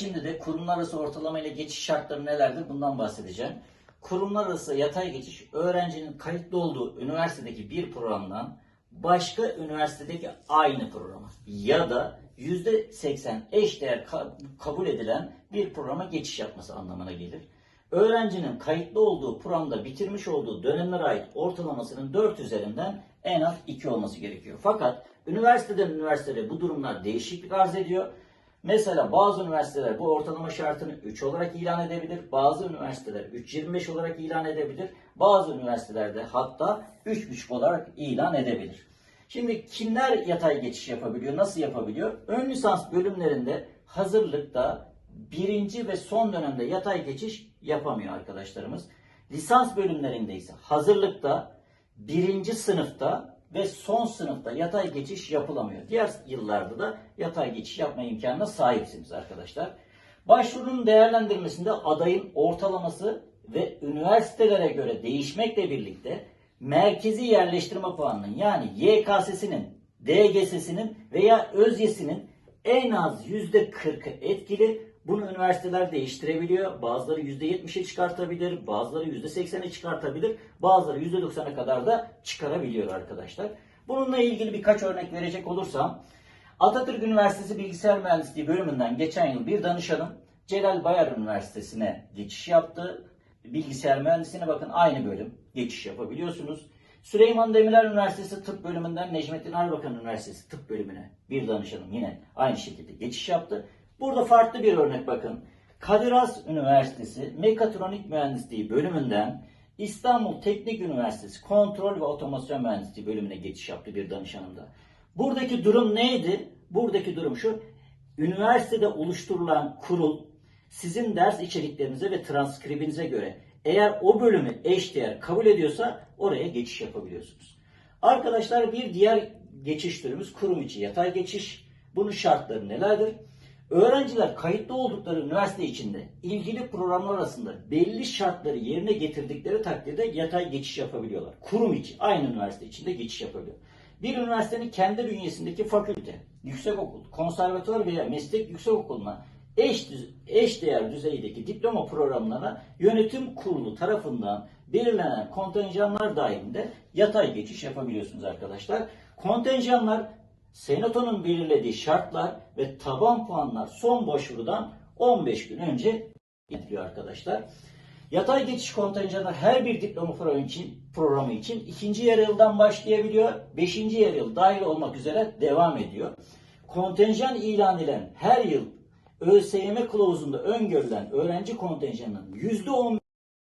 şimdi de kurumlar arası ortalama ile geçiş şartları nelerdir bundan bahsedeceğim. Kurumlar arası yatay geçiş öğrencinin kayıtlı olduğu üniversitedeki bir programdan başka üniversitedeki aynı programa ya da %80 eş değer ka- kabul edilen bir programa geçiş yapması anlamına gelir. Öğrencinin kayıtlı olduğu programda bitirmiş olduğu dönemlere ait ortalamasının 4 üzerinden en az 2 olması gerekiyor. Fakat üniversiteden üniversitede bu durumlar değişiklik arz ediyor. Mesela bazı üniversiteler bu ortalama şartını 3 olarak ilan edebilir. Bazı üniversiteler 3.25 olarak ilan edebilir. Bazı üniversitelerde hatta 3.5 olarak ilan edebilir. Şimdi kimler yatay geçiş yapabiliyor? Nasıl yapabiliyor? Ön lisans bölümlerinde hazırlıkta birinci ve son dönemde yatay geçiş yapamıyor arkadaşlarımız. Lisans bölümlerinde ise hazırlıkta birinci sınıfta ve son sınıfta yatay geçiş yapılamıyor. Diğer yıllarda da yatay geçiş yapma imkanına sahipsiniz arkadaşlar. Başvurunun değerlendirmesinde adayın ortalaması ve üniversitelere göre değişmekle birlikte merkezi yerleştirme puanının yani YKS'sinin, DGS'sinin veya ÖZYES'inin en az %40'ı etkili. Bunu üniversiteler değiştirebiliyor. Bazıları %70'e çıkartabilir, bazıları %80'e çıkartabilir, bazıları %90'a kadar da çıkarabiliyor arkadaşlar. Bununla ilgili birkaç örnek verecek olursam, Atatürk Üniversitesi Bilgisayar Mühendisliği bölümünden geçen yıl bir danışanım Celal Bayar Üniversitesi'ne geçiş yaptı. Bilgisayar mühendisliğine bakın aynı bölüm geçiş yapabiliyorsunuz. Süleyman Demirel Üniversitesi Tıp Bölümünden Necmettin Erbakan Üniversitesi Tıp Bölümüne bir danışanım yine aynı şekilde geçiş yaptı. Burada farklı bir örnek bakın. Kadir Has Üniversitesi Mekatronik Mühendisliği bölümünden İstanbul Teknik Üniversitesi Kontrol ve Otomasyon Mühendisliği bölümüne geçiş yaptı bir danışanım da. Buradaki durum neydi? Buradaki durum şu. Üniversitede oluşturulan kurul sizin ders içeriklerinize ve transkribinize göre eğer o bölümü eşdeğer kabul ediyorsa oraya geçiş yapabiliyorsunuz. Arkadaşlar bir diğer geçiş türümüz kurum içi yatay geçiş. Bunun şartları nelerdir? Öğrenciler kayıtlı oldukları üniversite içinde ilgili programlar arasında belli şartları yerine getirdikleri takdirde yatay geçiş yapabiliyorlar. Kurum içi, aynı üniversite içinde geçiş yapabiliyor. Bir üniversitenin kendi bünyesindeki fakülte, yüksekokul, konservatuvar veya meslek yüksekokuluna eş, eş değer düzeydeki diploma programlarına yönetim kurulu tarafından belirlenen kontenjanlar dahilinde yatay geçiş yapabiliyorsunuz arkadaşlar. Kontenjanlar Senato'nun belirlediği şartlar ve taban puanlar son başvurudan 15 gün önce getiriyor arkadaşlar. Yatay geçiş kontenjanı her bir diploma programı için, programı için ikinci yarı yıldan başlayabiliyor. Beşinci yarı yıl dahil olmak üzere devam ediyor. Kontenjan ilan edilen her yıl ÖSYM kılavuzunda öngörülen öğrenci kontenjanının %15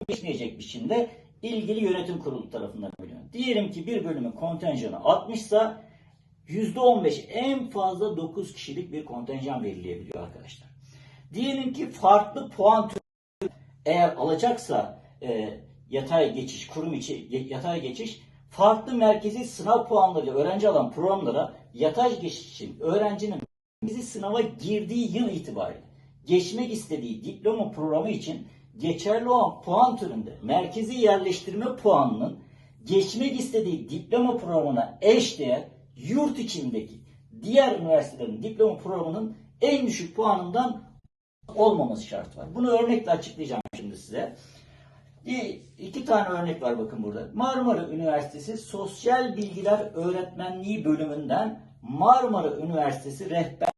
geçmeyecek biçimde ilgili yönetim kurulu tarafından belirleniyor. Diyelim ki bir bölümün kontenjanı 60 ise %15 en fazla 9 kişilik bir kontenjan belirleyebiliyor arkadaşlar. Diyelim ki farklı puan türü eğer alacaksa e, yatay geçiş, kurum içi yatay geçiş farklı merkezi sınav puanlarıyla öğrenci alan programlara yatay geçiş için öğrencinin merkezi sınava girdiği yıl itibariyle geçmek istediği diploma programı için geçerli olan puan türünde merkezi yerleştirme puanının geçmek istediği diploma programına eşdeğer yurt içindeki diğer üniversitelerin diploma programının en düşük puanından olmaması şart var. Bunu örnekle açıklayacağım şimdi size. İ- İki tane örnek var bakın burada. Marmara Üniversitesi Sosyal Bilgiler Öğretmenliği bölümünden Marmara Üniversitesi Rehber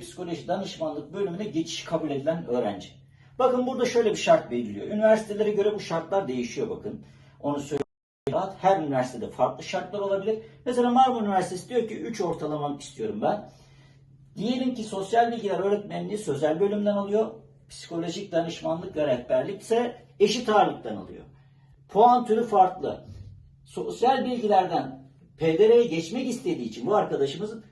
Psikoloji Danışmanlık bölümüne geçiş kabul edilen öğrenci. Bakın burada şöyle bir şart belirliyor. Üniversitelere göre bu şartlar değişiyor bakın. Onu söyleyeyim. Her üniversitede farklı şartlar olabilir. Mesela Marmara Üniversitesi diyor ki 3 ortalamam istiyorum ben. Diyelim ki sosyal bilgiler öğretmenliği sözel bölümden alıyor. Psikolojik danışmanlık ve rehberlik ise eşit ağırlıktan alıyor. Puan türü farklı. Sosyal bilgilerden PDR'ye geçmek istediği için bu arkadaşımızın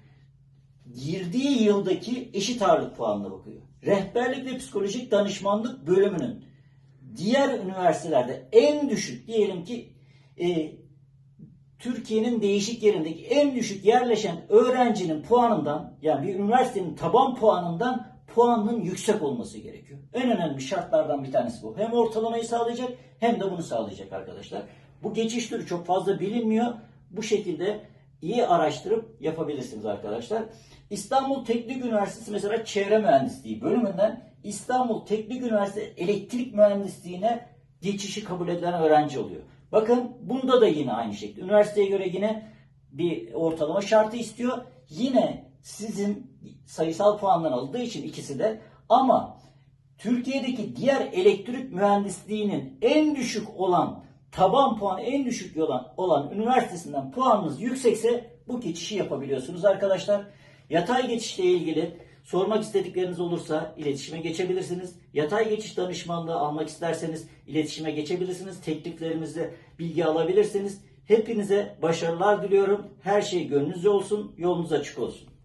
girdiği yıldaki eşit ağırlık puanına bakıyor. Rehberlik ve psikolojik danışmanlık bölümünün diğer üniversitelerde en düşük diyelim ki e, Türkiye'nin değişik yerindeki en düşük yerleşen öğrencinin puanından yani bir üniversitenin taban puanından puanının yüksek olması gerekiyor. En önemli şartlardan bir tanesi bu. Hem ortalamayı sağlayacak hem de bunu sağlayacak arkadaşlar. Bu geçiş türü çok fazla bilinmiyor. Bu şekilde iyi araştırıp yapabilirsiniz arkadaşlar. İstanbul Teknik Üniversitesi mesela çevre mühendisliği bölümünden İstanbul Teknik Üniversitesi Elektrik Mühendisliğine geçişi kabul edilen öğrenci oluyor. Bakın bunda da yine aynı şekilde. Üniversiteye göre yine bir ortalama şartı istiyor. Yine sizin sayısal puandan aldığı için ikisi de ama Türkiye'deki diğer elektrik mühendisliğinin en düşük olan taban puanı en düşük olan, olan üniversitesinden puanınız yüksekse bu geçişi yapabiliyorsunuz arkadaşlar. Yatay geçişle ilgili sormak istedikleriniz olursa iletişime geçebilirsiniz. Yatay geçiş danışmanlığı almak isterseniz iletişime geçebilirsiniz. Tekliflerimizde bilgi alabilirsiniz. Hepinize başarılar diliyorum. Her şey gönlünüzce olsun, yolunuz açık olsun.